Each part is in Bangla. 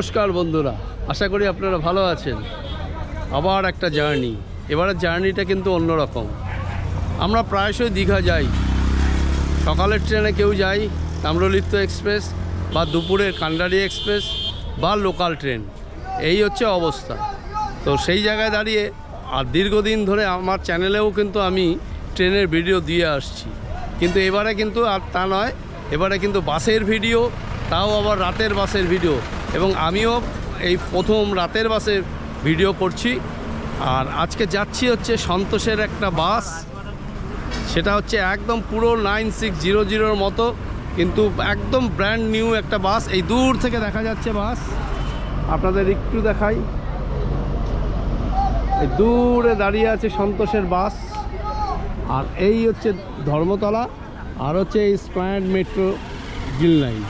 নমস্কার বন্ধুরা, আশা করি আপনারা ভালো আছেন। আবার একটা জার্নি, এবারের জার্নিটা কিন্তু অন্যরকম। আমরা প্রায়শই দীঘা যাই। সকালের ট্রেনে কেউ যাই তাম্রলিপ্ত এক্সপ্রেস বা দুপুরের কান্ডারি এক্সপ্রেস বা লোকাল ট্রেন। এই হচ্ছে অবস্থা। তো সেই জায়গায় দাঁড়িয়ে, আর দীর্ঘদিন ধরে আমার চ্যানেলেও কিন্তু আমি ট্রেনের ভিডিও দিয়ে আসছি। কিন্তু এবারে কিন্তু আর তা নয়, এবারে কিন্তু বাসের ভিডিও, তাও আবার রাতের বাসের ভিডিও। এবং আমিও এই প্রথম রাতের বাসে ভিডিও করছি। আর আজকে যাচ্ছি হচ্ছে সন্তোষের একটা বাস। সেটা হচ্ছে একদম পুরো নাইন সিক্স জিরো জিরোর মতো, কিন্তু একদম ব্র্যান্ড নিউ একটা বাস। এই দূর থেকে দেখা যাচ্ছে বাস। আপনাদের একটু দেখাই। এই দূরে দাঁড়িয়ে আছে সন্তোষের বাস। আর এই হচ্ছে ধর্মতলা, আর হচ্ছে এই স্প্ল্যান্ড মেট্রো গিল লাইন।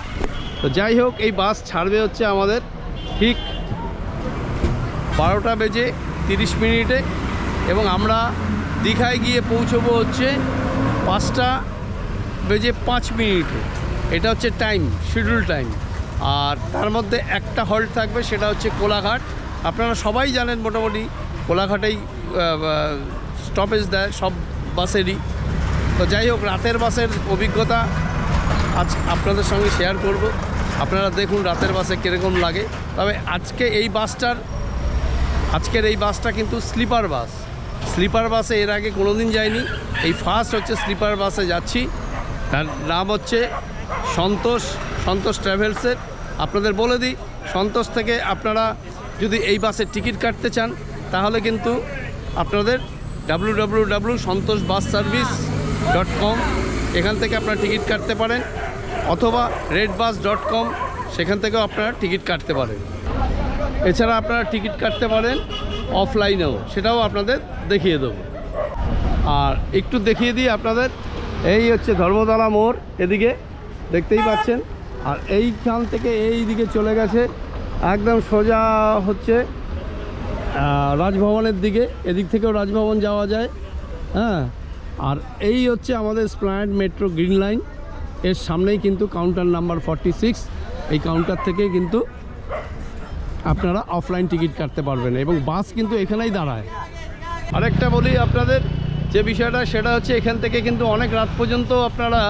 তো যাই হোক, এই বাস ছাড়বে হচ্ছে আমাদের ঠিক বারোটা বেজে তিরিশ মিনিটে এবং আমরা দীঘায় গিয়ে পৌঁছবো হচ্ছে পাঁচটা বেজে পাঁচ মিনিটে। এটা হচ্ছে টাইম শিডিউল টাইম আর তার মধ্যে একটা হল্ট থাকবে, সেটা হচ্ছে কোলাঘাট। আপনারা সবাই জানেন মোটামুটি কোলাঘাটেই স্টপেজ দেয় সব বাসেরই। তো যাই হোক, রাতের বাসের অভিজ্ঞতা আজ আপনাদের সঙ্গে শেয়ার করব। আপনারা দেখুন রাতের বাসে কীরকম লাগে। তবে আজকে এই বাসটার, আজকের এই বাসটা কিন্তু স্লিপার বাস। স্লিপার বাসে এর আগে কোনো দিন যায়নি এই ফার্স্ট হচ্ছে স্লিপার বাসে যাচ্ছি। তার নাম হচ্ছে সন্তোষ সন্তোষ ট্রাভেলসের আপনাদের বলে দিই, সন্তোষ থেকে আপনারা যদি এই বাসের টিকিট কাটতে চান, তাহলে কিন্তু আপনাদের W W W Santosh bus service dot com এখান থেকে আপনারা টিকিট কাটতে পারেন। অথবা রেড বাস ডট কম, সেখান থেকেও আপনারা টিকিট কাটতে পারেন। এছাড়া আপনারা টিকিট কাটতে পারেন অফলাইনেও, সেটাও আপনাদের দেখিয়ে দেবো। আর একটু দেখিয়ে দিই আপনাদের, এই হচ্ছে ধর্মতলা মোড়, এদিকে দেখতেই পাচ্ছেন। আর এইখান থেকে এই দিকে চলে গেছে, একদম সোজা হচ্ছে রাজভবনের দিকে, এদিক থেকেও রাজভবন যাওয়া যায়। হ্যাঁ আর এই হচ্ছে আমাদের স্প্ল্যান্ড মেট্রো গ্রিন লাইন। এর সামনেই কিন্তু কাউন্টার নাম্বার ফর্টি সিক্স এই কাউন্টার থেকে কিন্তু আপনারা অফলাইন টিকিট কাটতে পারবেন এবং বাস কিন্তু এখানেই দাঁড়ায়। আরেকটা বলি আপনাদের, যে বিষয়টা সেটা হচ্ছে এখান থেকে কিন্তু অনেক রাত পর্যন্ত আপনারা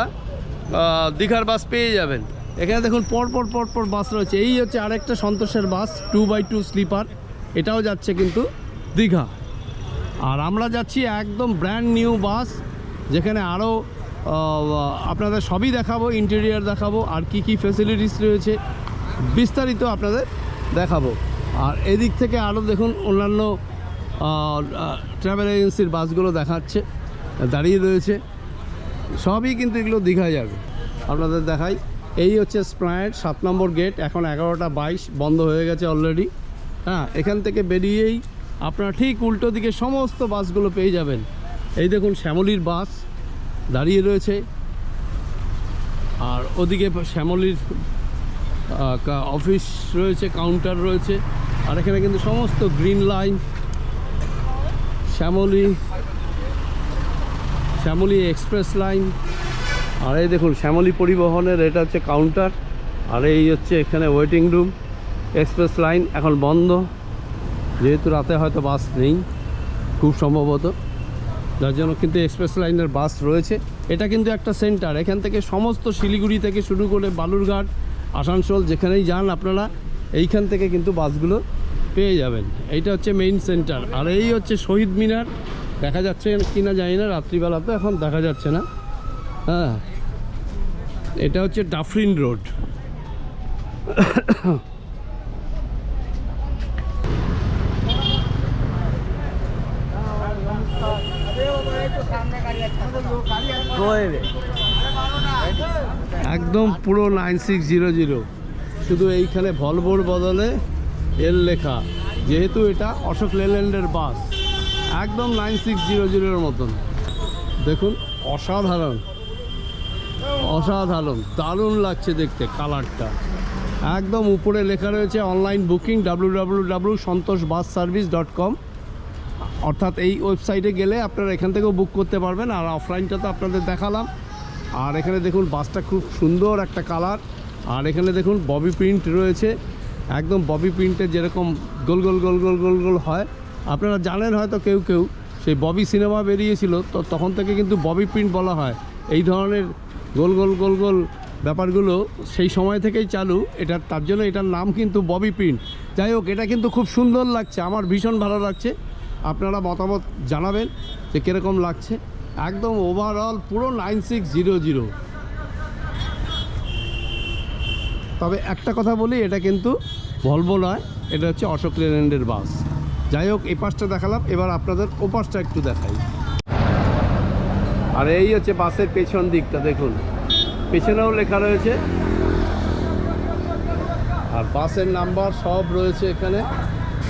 দীঘার বাস পেয়ে যাবেন। এখানে দেখুন পর পর পর পর বাস রয়েছে। এই হচ্ছে আরেকটা সন্তোষের bus two by two sleeper এটাও যাচ্ছে কিন্তু দীঘা। আর আমরা যাচ্ছি একদম ব্র্যান্ড নিউ বাস যেখানে আরও আপনাদের সবই দেখাবো ইন্টেরিয়ার দেখাবো, আর কি কি ফেসিলিটিস রয়েছে, বিস্তারিত আপনাদের দেখাবো। আর এদিক থেকে আরও দেখুন, অন্যান্য ট্রাভেল এজেন্সির বাসগুলো দেখাচ্ছে, দাঁড়িয়ে রয়েছে। সবই কিন্তু এগুলো দীঘায় যাবে। আপনাদের দেখাই, এই হচ্ছে স্প্রাইড সাত নম্বর গেট এখন এগারোটা বাইশ, বন্ধ হয়ে গেছে অলরেডি হ্যাঁ এখান থেকে বেরিয়েই আপনারা ঠিক উল্টো দিকে সমস্ত বাসগুলো পেয়ে যাবেন। এই দেখুন, শ্যামলির বাস। দাঁড়িয়ে রয়েছে। আর ওদিকে শ্যামলির অফিস রয়েছে, কাউন্টার রয়েছে। আর এখানে কিন্তু সমস্ত green line. Shyamoli Shyamoli express line. আর এই দেখুন, শ্যামলী পরিবহনের, এটা হচ্ছে কাউন্টার। আর এই হচ্ছে এখানে ওয়েটিং রুম। এক্সপ্রেস লাইন এখন বন্ধ। যেহেতু রাতে হয়তো বাস নেই, খুব সম্ভবত। যার জন্য কিন্তু এক্সপ্রেস লাইনের বাস রয়েছে। এটা কিন্তু একটা সেন্টার। এখান থেকে সমস্ত শিলিগুড়ি থেকে শুরু করে বালুরঘাট, আসানসোল, যেখানেই যান আপনারা, এইখান থেকে কিন্তু বাসগুলো পেয়ে যাবেন। এইটা হচ্ছে মেইন সেন্টার আর এই হচ্ছে শহীদ মিনার। দেখা যাচ্ছে কি না জানি না, রাত্রিবেলা তো এখন দেখা যাচ্ছে না। হ্যাঁ। এটা হচ্ছে ডাফরিন রোড। একদম পুরো নাইন সিক্স জিরো জিরো। শুধু এইখানে ভলভোর বদলে এর লেখা। যেহেতু এটা অশোক লেল্যান্ডের বাস, একদম নাইন সিক্স জিরো জিরোর মতন। দেখুন, অসাধারণ। অসাধারণ। দারুণ লাগছে দেখতে কালারটা। একদম উপরে লেখা রয়েছে online booking W W W Santosh bus service dot com. অর্থাৎ এই ওয়েবসাইটে গেলে আপনারা এখান থেকেও বুক করতে পারবেন, আর অফলাইনটা তো আপনাদের দেখালাম। আর এখানে দেখুন, বাসটা খুব সুন্দর একটা কালার আর এখানে দেখুন ববি প্রিন্ট রয়েছে। একদম ববি প্রিন্টের যেরকম গোল গোল গোল গোল গোল গোল হয়। আপনারা জানেন হয়তো কেউ কেউ, সেই ববি সিনেমা বেরিয়েছিল, তো তখন থেকে কিন্তু ববি প্রিন্ট বলা হয়। এই ধরনের গোল গোল গোল গোল ব্যাপারগুলো সেই সময় থেকেই চালু। এটা, তার জন্য এটার নাম কিন্তু ববি প্রিন্ট যাই হোক, এটা কিন্তু খুব সুন্দর লাগছে, আমার ভীষণ ভালো লাগছে। আপনারা মতামত জানাবেন যে কীরকম লাগছে। একদম ওভারঅল পুরো নাইন সিক্স জিরো জিরো। তবে একটা কথা বলি, এটা কিন্তু ভলভো নয়, এটা হচ্ছে অশোক লেল্যান্ডের বাস। যাই হোক, এই পাশটা দেখালাম, এবার আপনাদের ও পাশটা একটু দেখাই। আর এই হচ্ছে বাসের পেছন দিকটা, দেখুন। পেছনেও লেখা রয়েছে। আর বাসের নাম্বার সব রয়েছে এখানে।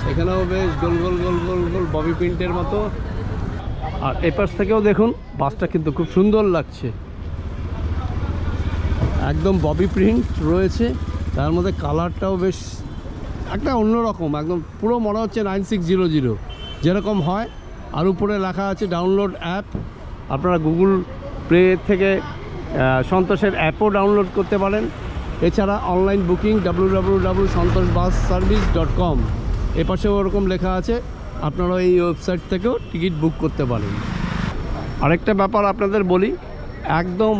এখানেও বেশ গোল গোল গোল গোল গোল ববি প্রিন্টের মতো। আর এ পাশ থেকেও দেখুন বাসটা কিন্তু খুব সুন্দর লাগছে। একদম ববি প্রিন্ট রয়েছে, তার মধ্যে কালারটাও বেশ একটা অন্যরকম একদম পুরো মনে হচ্ছে নাইন সিক্স জিরো জিরো। যেরকম হয়, আর উপরে লেখা আছে ডাউনলোড অ্যাপ। আপনারা গুগল প্লে থেকে সন্তোষের অ্যাপও ডাউনলোড করতে পারেন। এছাড়া online booking W W W Santosh bus service dot com. এপাশেও ওরকম লেখা আছে, আপনারা এই ওয়েবসাইট থেকেও টিকিট বুক করতে পারেন। আরেকটা ব্যাপার আপনাদের বলি, একদম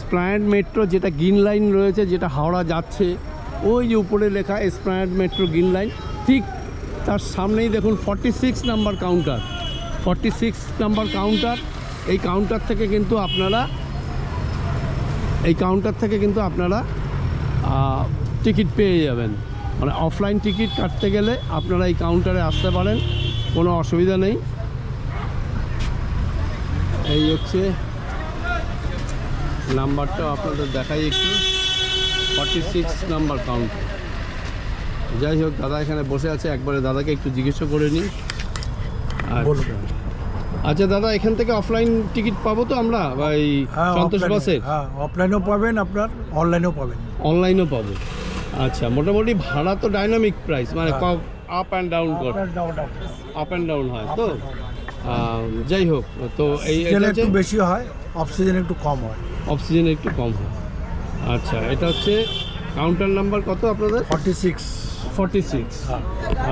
স্প্ল্যান্ড মেট্রো যেটা গ্রিন লাইন রয়েছে, যেটা হাওড়া যাচ্ছে, ওই যে উপরে লেখা স্প্ল্যান্ড মেট্রো গ্রিন লাইন ঠিক তার সামনেই দেখুন forty six number counter forty six number counter এই কাউন্টার থেকে কিন্তু আপনারা, এই কাউন্টার থেকে কিন্তু আপনারা টিকিট পেয়ে যাবেন। মানে অফলাইন টিকিট কাটতে গেলে আপনারা এই কাউন্টারে আসতে পারেন কোনো অসুবিধা নেই। এই হচ্ছে নাম্বারটা আপনাদের দেখাই একটু। ফর্টি সিক্স নাম্বার কাউন্টার যাই হোক দাদা এখানে বসে আছে একবারে দাদাকে একটু জিজ্ঞেস করে নিই। আচ্ছা। আচ্ছা দাদা এখান থেকে অফলাইন টিকিট পাবো তো আমরা? এই হ্যাঁ সন্তোষ বাসের হ্যাঁ অফলাইনেও পাবেন আপনার অনলাইনেও পাবেন। অনলাইনও পাবো। আচ্ছা মোটামুটি ভাড়া তো ডাইনামিক প্রাইস মানে। আপ অ্যান্ড ডাউন কর। আপ অ্যান্ড ডাউন হয়। তো যাই হোক তো এই একটু বেশি হয় অক্সিজেন একটু কম হয়। অক্সিজেন একটু কম হয়। আচ্ছা এটা হচ্ছে কাউন্টার নাম্বার কত আপনাদের? ফর্টি সিক্স ফর্টি সিক্স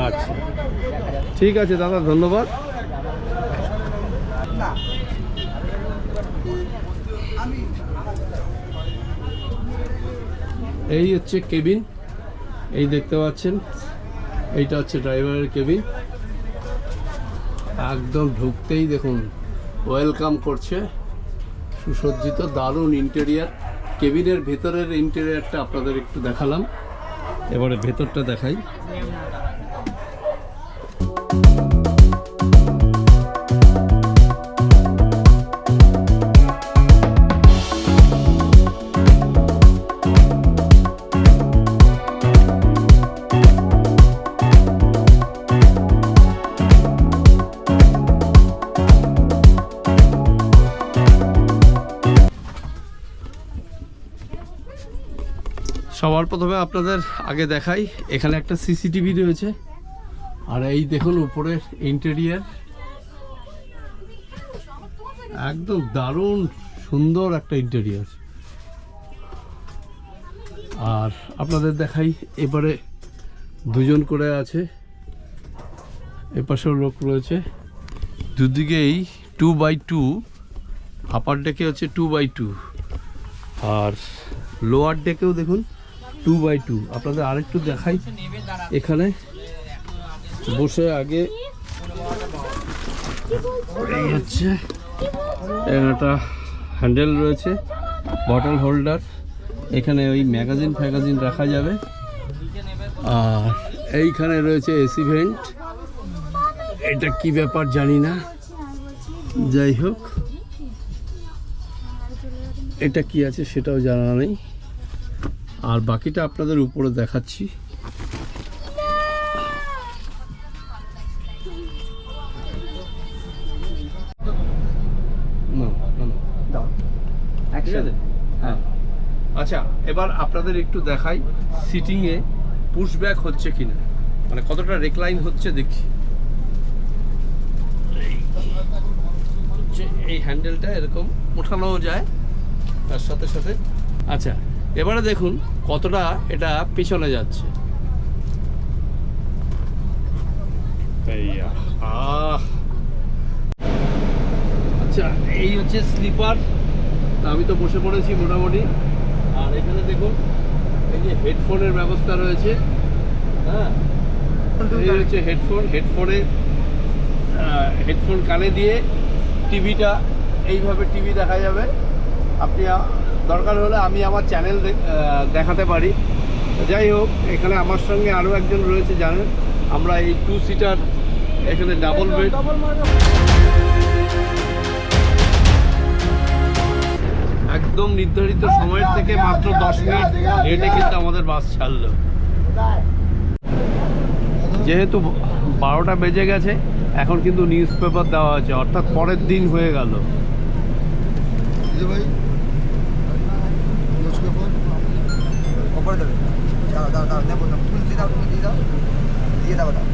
আচ্ছা ঠিক আছে দাদা ধন্যবাদ। এই হচ্ছে কেবিন। এই দেখতে পাচ্ছেন, এইটা হচ্ছে ড্রাইভারের কেবিন একদম ঢুকতেই দেখুন ওয়েলকাম করছে। সুসজ্জিত, দারুণ ইন্টেরিয়ার কেবিনের ভেতরের ইন্টেরিয়ারটা আপনাদের একটু দেখালাম। এবারে ভেতরটা দেখাই। সবার প্রথমে আপনাদের আগে দেখাই, এখানে একটা সিসিটিভি রয়েছে। আর এই দেখুন উপরের ইন্টেরিয়ার একদম দারুণ সুন্দর একটা ইন্টেরিয়ার আর আপনাদের দেখাই এবারে দুজন করে আছে। এপাশেও লোক রয়েছে। দুদিকেই টু বাই টু আপার ডেকে হচ্ছে টু বাই টু আর লোয়ার ডেকেও দেখুন টু বাই টু আপনাদের আরেকটু দেখাই। এখানে বসে আগে এই হচ্ছে একটা হ্যান্ডেল রয়েছে বটল হোল্ডার এখানে ওই ম্যাগাজিন ফ্যাগাজিন রাখা যাবে। আর এইখানে রয়েছে এসি ভেন্ট এটা কি ব্যাপার জানি না। যাই হোক। এটা কি আছে সেটাও জানা নেই। আর বাকিটা আপনাদের উপরে দেখাচ্ছি? হ্যাঁ। আচ্ছা এবার আপনাদের একটু দেখাই সিটিংয়ে পুশব্যাক হচ্ছে কিনা। মানে কতটা রেকলাইন হচ্ছে দেখি। এই হচ্ছে এই হ্যান্ডেলটা এরকম ওঠানোও যায় তার সাথে সাথে। আচ্ছা এবারে দেখুন কতটা এটা পিছনে যাচ্ছে। আচ্ছা এই হচ্ছে স্লিপার। আমি তো বসে পড়েছি মোটামুটি। আর এখানে দেখুন এই যে হেডফোনের ব্যবস্থা রয়েছে। হ্যাঁ? হচ্ছে হেডফোন হেডফোনে হেডফোন কানে দিয়ে টিভিটা এইভাবে টিভি দেখা যাবে। আপনি দরকার হলে আমি আমার চ্যানেল দেখাতে পারি। যাই হোক, এখানে আমার সঙ্গে আরও একজন রয়েছে, জানেন? আমরা এই টু সিটার এখানে ডাবল বেড একদম নির্ধারিত সময়ের থেকে মাত্র দশ মিনিট লেটে কিন্তু আমাদের বাস ছাড়লো। যেহেতু বারোটা বেজে গেছে, এখন কিন্তু নিউজ পেপার দেওয়া হয়েছে, অর্থাৎ পরের দিন হয়ে গেল। ভাই নিউজ পেপার ওপরে দেবে। দাও দাও দাও নেব তুমি দিয়ে দাও তুমি দিয়ে দাও দিয়ে দাও দাও।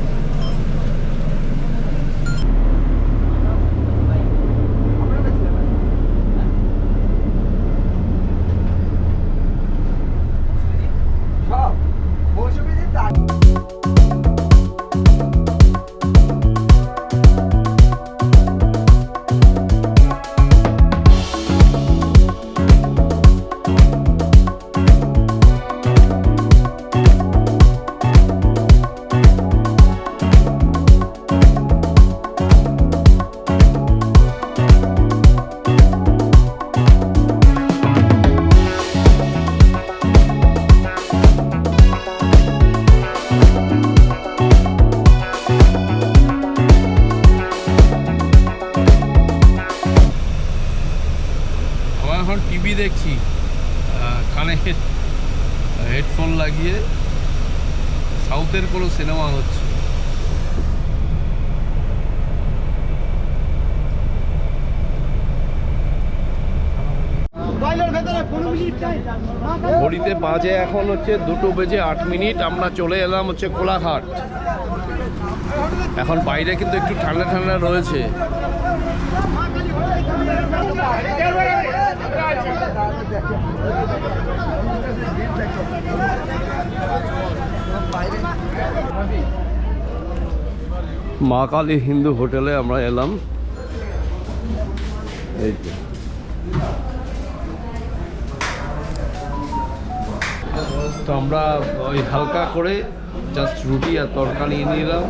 দেখছি কানে হেডফোন লাগিয়ে সাউথের কোনো সিনেমা হচ্ছে। ঘড়িতে বাজে এখন হচ্ছে দুটো বেজে আট মিনিট, আমরা চলে এলাম হচ্ছে কোলাঘাট। এখন বাইরে কিন্তু একটু ঠান্ডা ঠান্ডা রয়েছে। মা কালী হিন্দু হোটেলে আমরা এলাম তো আমরা ওই হালকা করে জাস্ট রুটি আর তরকারি নিলাম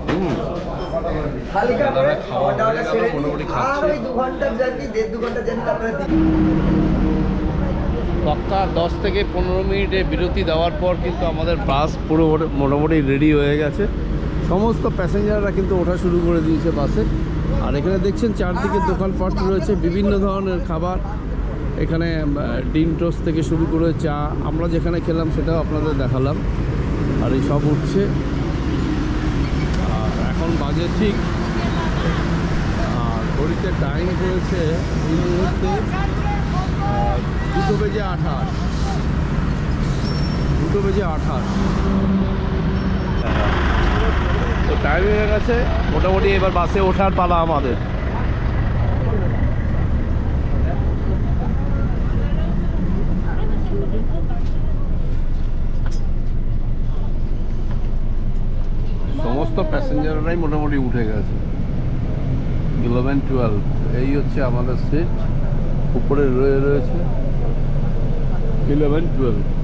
হুম হালকা করে দাদা খাওয়া মোটামুটি। খাচ্ছে। পক্কা দশ থেকে পনেরো মিনিটে বিরতি দেওয়ার পর কিন্তু আমাদের বাস পুরো মোটামুটি রেডি হয়ে গেছে। সমস্ত প্যাসেঞ্জাররা কিন্তু ওঠা শুরু করে দিয়েছে বাসে। আর এখানে দেখছেন চারদিকে দোকানপাট রয়েছে, বিভিন্ন ধরনের খাবার। এখানে ডিম টোস্ট থেকে শুরু করে চা। আমরা যেখানে খেলাম সেটাও আপনাদের দেখালাম। আর এই সব উঠছে। আর এখন বাজে ঠিক, আর ঘড়িতে টাইম হয়েছে এই মুহূর্তে দুটো বেজে আঠাশ। দুটো বেজে আঠাশ। তো টাইম হয়ে গেছে, মোটামুটি এবার বাসে ওঠার পালা আমাদের। সমস্ত প্যাসেঞ্জাররাই মোটামুটি উঠে গেছে। ইলেভেন টুয়েলভ এই হচ্ছে আমাদের সিট উপরে রয়ে রয়েছে। 11 12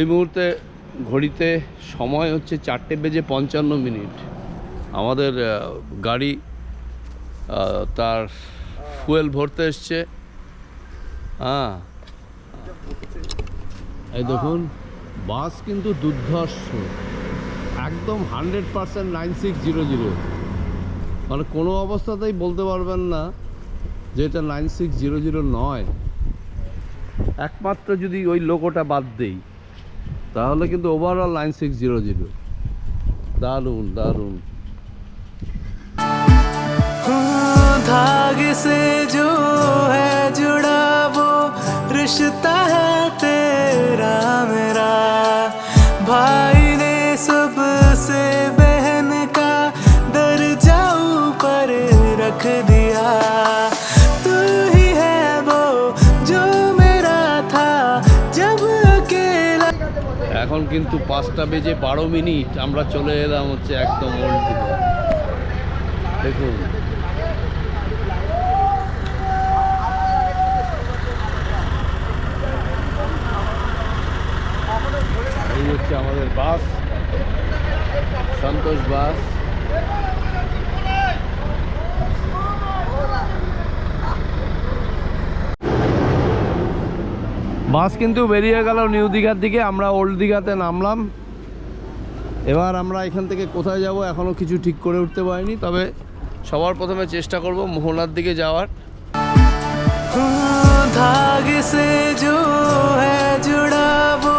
এই মুহূর্তে ঘড়িতে সময় হচ্ছে চারটে বেজে পঞ্চান্ন মিনিট। আমাদের গাড়ি তার ফুয়েল ভরতে এসছে। হ্যাঁ। এই দেখুন, বাস কিন্তু দুর্ধর্ষ। একদম hundred percent nine six zero zero. মানে কোনো অবস্থাতেই বলতে পারবেন না যে এটা নাইন সিক্স জিরো জিরো নয়। একমাত্র যদি ওই লোগোটা বাদ দেই। তাহলে কিন্তু overall nine six zero zero দারুণ দারুণ धागे से जो है जुड़ा वो रिश्ता है तेरा मेरा भाई ने सबसे बहन का दर्जा ऊपर रख दिया কিন্তু পাঁচটা বেজে বারো মিনিট আমরা চলে এলাম হচ্ছে একদম ওল্ড দিকে। দেখুন। এই হচ্ছে আমাদের বাস, সন্তোষ বাস। বাস কিন্তু বেরিয়ে গেল নিউ দীঘার দিকে আমরা ওল্ড দীঘাতে নামলাম এবার আমরা এখান থেকে কোথায় যাব এখনও কিছু ঠিক করে উঠতে পারিনি তবে সবার প্রথমে চেষ্টা করব মোহনার দিকে যাওয়ার धागे से जो है जुड़ा वो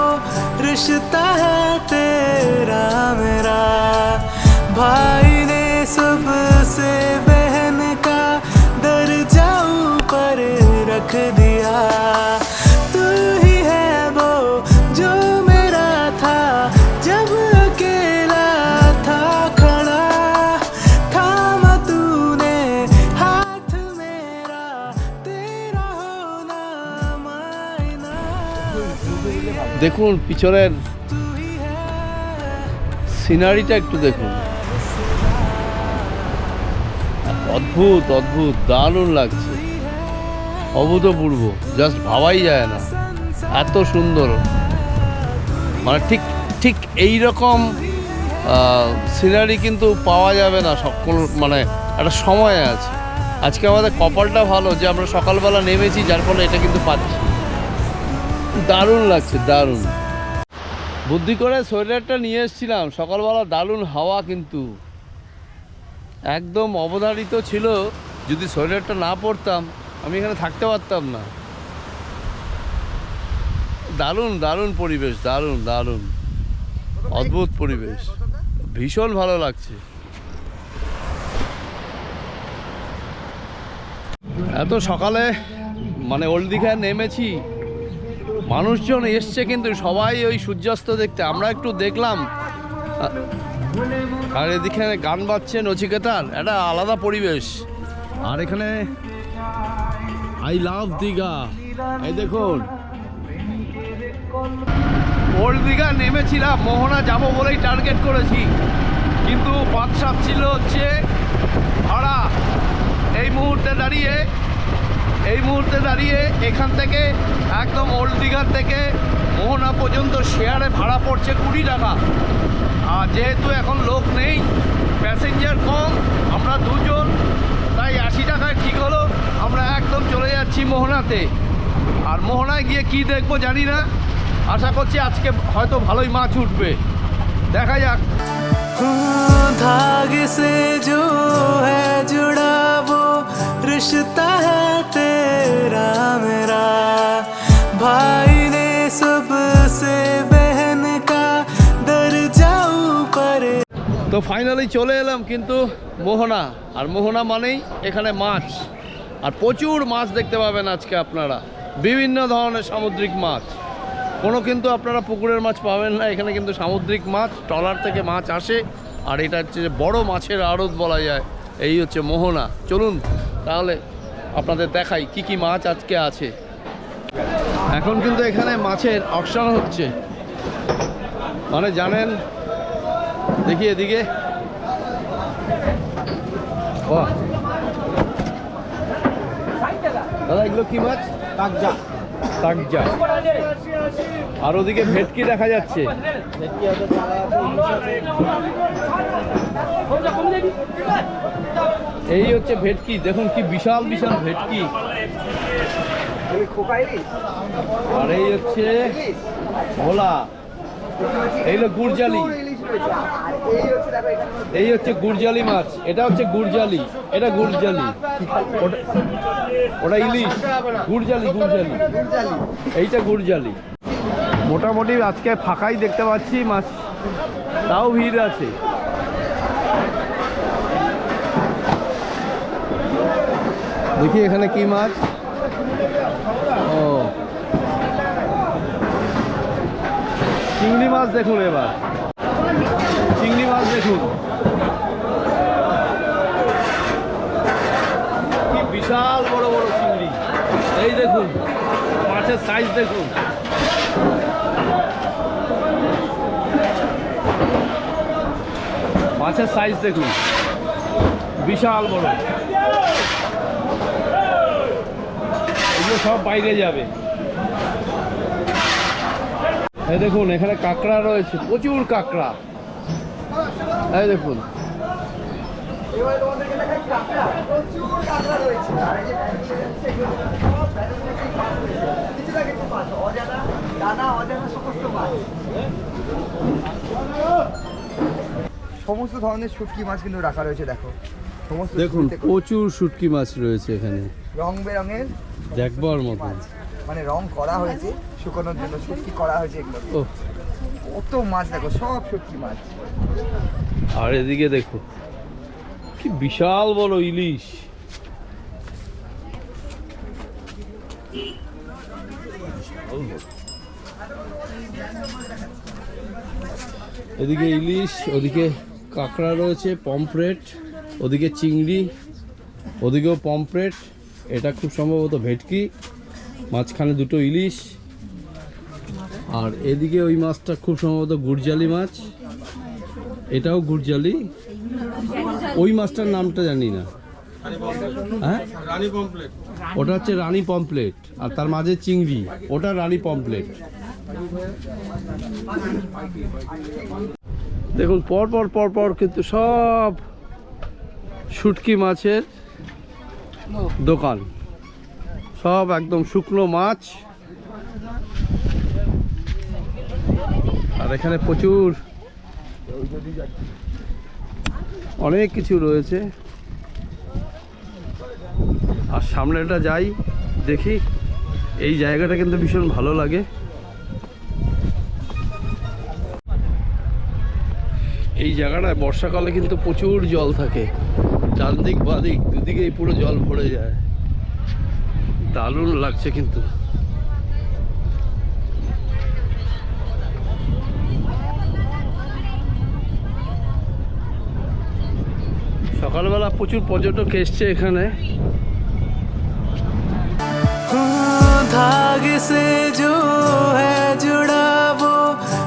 रिश्ता है तेरा मेरा भाई ने सबसे बहन का दर्जा ऊपर रख दिया দেখুন, পিছনের সিনারিটা একটু দেখুন। অদ্ভুত অদ্ভুত, দারুণ লাগছে। অভূতপূর্ব জাস্ট ভাবাই যায় না। এত সুন্দর। মানে ঠিক ঠিক এই রকম সিনারি কিন্তু পাওয়া যাবে না সকল মানে একটা সময় আছে। আজকে আমাদের কপালটা ভালো যে আমরা সকালবেলা নেমেছি, যার ফলে এটা কিন্তু পাচ্ছি। দারুণ লাগছে, দারুণ। বুদ্ধি করে সোয়েটারটা নিয়ে এসেছিলাম, সকালবেলা দারুণ হাওয়া কিন্তু। একদম অবধারিত ছিল, যদি সোয়েটারটা না পরতাম, আমি এখানে থাকতে পারতাম না। দারুণ দারুণ পরিবেশ, দারুণ দারুণ। অদ্ভুত পরিবেশ। ভীষণ ভালো লাগছে। এত সকালে মানে ওল্ড দীঘায় নেমেছি মানুষজন এসছে কিন্তু সবাই ওই সূর্যাস্ত দেখতে। আমরা একটু দেখলাম। আর এদিকে গান বাজছে নচিকেতার। একটা আলাদা পরিবেশ। আর এখানে আই লাভ দীঘা এই দেখুন। ওল্ড দীঘা নেমেছিলাম, মোহনা যাব বলেই টার্গেট করেছি। কিন্তু বাদশাপ ছিল হচ্ছে ভাড়া। এই মুহূর্তে দাঁড়িয়ে এই মুহূর্তে দাঁড়িয়ে এখান থেকে একদম ওল্ড দীঘার থেকে মোহনা পর্যন্ত শেয়ারে ভাড়া পড়ছে কুড়ি টাকা। আর যেহেতু এখন লোক নেই প্যাসেঞ্জার কম, আমরা দুজন, তাই আশি টাকায় ঠিক হলো, আমরা একদম চলে যাচ্ছি মোহনাতে। আর মোহনায় গিয়ে কি দেখব জানি না। আশা করছি আজকে হয়তো ভালোই মাছ উঠবে। দেখা যাক। धागे से जो है जुड़ा वो रिश्ता है तेरा मेरा भाई ने सबसे बहन का दर्जा ऊपर তো ফাইনালি চলে এলাম কিন্তু মোহনা আর মোহনা মানেই এখানে মাছ আর প্রচুর মাছ দেখতে পাবেন আজকে আপনারা বিভিন্ন ধরনের সামুদ্রিক মাছ কোনো কিন্তু আপনারা পুকুরের মাছ পাবেন না, এখানে কিন্তু সামুদ্রিক মাছ, ট্রলার থেকে মাছ আসে, আর এটা হচ্ছে বড় মাছের আড়ত বলা যায়, এই হচ্ছে মোহনা। চলুন তাহলে আপনাদের দেখাই কি কি মাছ আজকে আছে। এখন কিন্তু এখানে মাছের অকশন হচ্ছে। মানে জানেন, দেখি এদিকে। দাদা, এগুলো কি মাছ? কাকজা তাকজা আর ওদিকে ভেটকি দেখা যাচ্ছে। এই হচ্ছে ভেটকি, দেখুন কি বিশাল বিশাল ভেটকি। আর এই হচ্ছে ভোলা। এই হলো গুড়জালি। এই হচ্ছে গুড়জালি মাছ, এটা হচ্ছে গুড়জালি এটা গুড়জালি ওটা ইলিশ গুড়জালি গুড়জালি এইটা গুড়জালি মোটামুটি আজকে ফাঁকাই দেখতে পাচ্ছি মাছ, তাও ভিড় আছে। দেখি এখানে কি মাছ। ও। চিংড়ি মাছ দেখুন এবার। চিংড়ি দেখুন। কি বিশাল বড় বড় চিংড়ি। এই দেখুন, মাছের সাইজ দেখুন। মাছের সাইজ দেখুন। বিশাল বড়। এগুলো সব বাইরে যাবে। এই দেখুন, এখানে কাঁকড়া রয়েছে, প্রচুর কাঁকড়া। এই দেখুন। সমস্ত ধরনের শুটকি মাছ কিন্তু রাখা রয়েছে দেখো। সমস্ত দেখুন প্রচুর শুটকি মাছ রয়েছে এখানে। রং বেরঙের দেখবার মতো মাছ। মানে রং করা হয়েছে শুকানোর জন্য শুটকি করা হয়েছে এগুলো ও কত মাছ দেখো সব শুটকি মাছ। আর এদিকে দেখো, কি বিশাল বড় ইলিশ। এদিকে ইলিশ, ওদিকে কাঁকড়া রয়েছে, পমফ্রেট, ওদিকে চিংড়ি, ওদিকেও পমফ্রেট, এটা খুব সম্ভবত ভেটকি, মাঝখানে দুটো ইলিশ। আর এদিকে ওই মাছটা খুব সম্ভবত গুড়জালি মাছ। এটাও গুড়জালি ওই মাছটার নামটা জানি না। হ্যাঁ? ওটা হচ্ছে রানী পমপ্লেট আর তার মাঝে চিংড়ি। ওটা রানী পমপ্লেট দেখুন পরপর পর পর পর কিন্তু সব শুটকি মাছের দোকান। সব একদম শুকনো মাছ। আর এখানে প্রচুর অনেক কিছু রয়েছে। আর সামনেটা যাই, দেখি। এই জায়গাটা কিন্তু ভীষণ ভালো লাগে। এই জায়গাটায় বর্ষাকালে কিন্তু প্রচুর জল থাকে। ডান দিক বাদিক, দুদিকেই পুরো জল ভরে যায়। দারুণ লাগছে কিন্তু। সকালবেলা প্রচুর পর্যটক এসছে এখানে धागे से जो है जुड़ा वो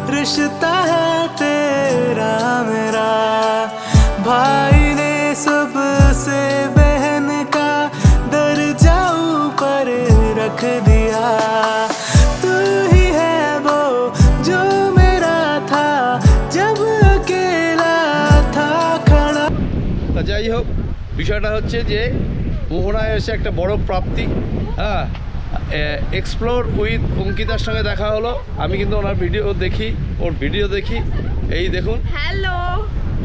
रिश्ता है तेरा मेरा भाई ने सबसे बहन का दर्जा ऊपर रख दिया যাই হোক বিষয়টা হচ্ছে যে মোহনায় এসে একটা বড় প্রাপ্তি। হ্যাঁ এক্সপ্লোর উইথ অঙ্কিতার সঙ্গে দেখা হলো। আমি কিন্তু ওনার ভিডিও দেখি ওর ভিডিও দেখি। এই দেখুন। হ্যালো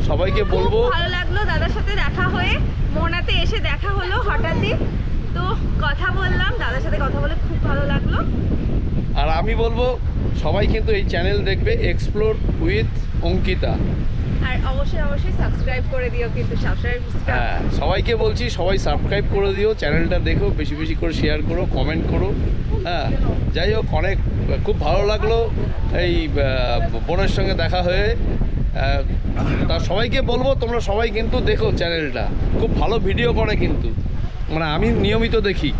সবাইকে বলব ভালো লাগল দাদার সাথে দেখা হয়ে। মোনাতে এসে দেখা হলো হঠাৎই। তো কথা বললাম দাদার সাথে কথা বলে খুব ভালো লাগল। আর আমি বলব সবাই কিন্তু এই চ্যানেল দেখবে এক্সপ্লোর উইথ অঙ্কিতা। আর অবশ্যই অবশ্যই সাবস্ক্রাইব করে দিও কিন্তু সাবস্ক্রাইব হ্যাঁ সবাইকে বলছি, সবাই সাবস্ক্রাইব করে দিও চ্যানেলটা দেখো, বেশি বেশি করে শেয়ার করো কমেন্ট করো। হ্যাঁ যাই হোক, অনেক, খুব ভালো লাগল এই বোনের সঙ্গে দেখা হয়ে। তা সবাইকে বলব, তোমরা সবাই কিন্তু দেখো চ্যানেলটা খুব ভালো ভিডিও করে কিন্তু। মানে আমি নিয়মিত দেখি।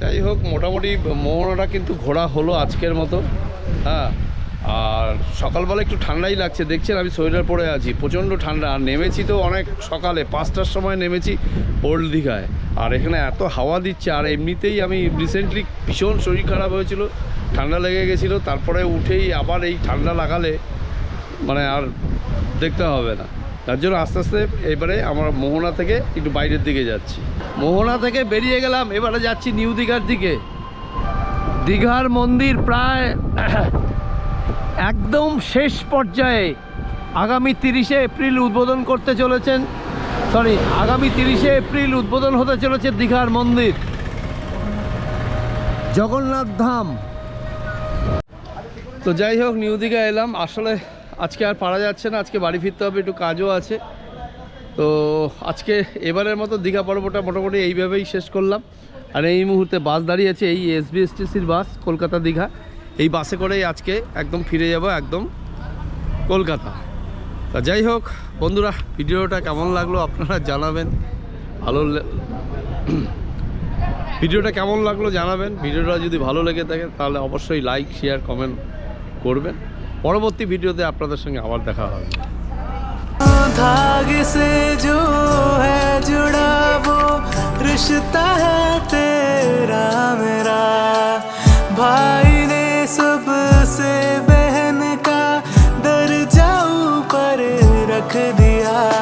যাই হোক, মোটামুটি মোহনাটা কিন্তু ঘোরা হলো আজকের মতো। হ্যাঁ। আর সকালবেলা একটু ঠান্ডাই লাগছে, দেখছেন আমি সোয়েটার পরে আছি, প্রচণ্ড ঠান্ডা, আর নেমেছি তো অনেক সকালে, পাঁচটার সময় নেমেছি ওল্ড দীঘায়। আর এখানে এত হাওয়া দিচ্ছে, আর এমনিতেই আমি রিসেন্টলি ভীষণ শরীর খারাপ হয়েছিল, ঠান্ডা লেগে গেছিল, তারপরে উঠেই আবার এই ঠান্ডা লাগালে মানে আর দেখতে হবে না। তার জন্য আস্তে আস্তে এবারে আমরা মোহনা থেকে একটু বাইরের দিকে যাচ্ছি। মোহনা থেকে বেরিয়ে গেলাম, এবারে যাচ্ছি নিউ দীঘার দিকে। দীঘার মন্দির প্রায় একদম শেষ পর্যায়ে আগামী তিরিশে এপ্রিল উদ্বোধন করতে চলেছেন সরি আগামী তিরিশে এপ্রিল উদ্বোধন হতে চলেছে দীঘার মন্দির। জগন্নাথ ধাম। তো যাই হোক, নিউ দীঘা এলাম। আসলে আজকে আর পারা যাচ্ছে না, আজকে বাড়ি ফিরতে হবে, একটু কাজও আছে। তো আজকে এবারের মতো দীঘা পর্বটা মোটামুটি এইভাবেই শেষ করলাম। আর এই মুহূর্তে বাস দাঁড়িয়েছে এই এসবিএসটিসির বাস, কলকাতা দীঘা। এই বাসে করেই আজকে একদম ফিরে যাব একদম কলকাতা তা যাই হোক বন্ধুরা ভিডিওটা কেমন লাগলো আপনারা জানাবেন ভালো লে- ভিডিওটা কেমন লাগলো জানাবেন ভিডিওটা যদি ভালো লেগে থাকে তাহলে অবশ্যই লাইক শেয়ার কমেন্ট করবেন পরবর্তী ভিডিওতে আপনাদের সঙ্গে আবার দেখা হবে धागे से जो है जुड़ा वो रिश्ता है तेरा मेरा भाई ने सबसे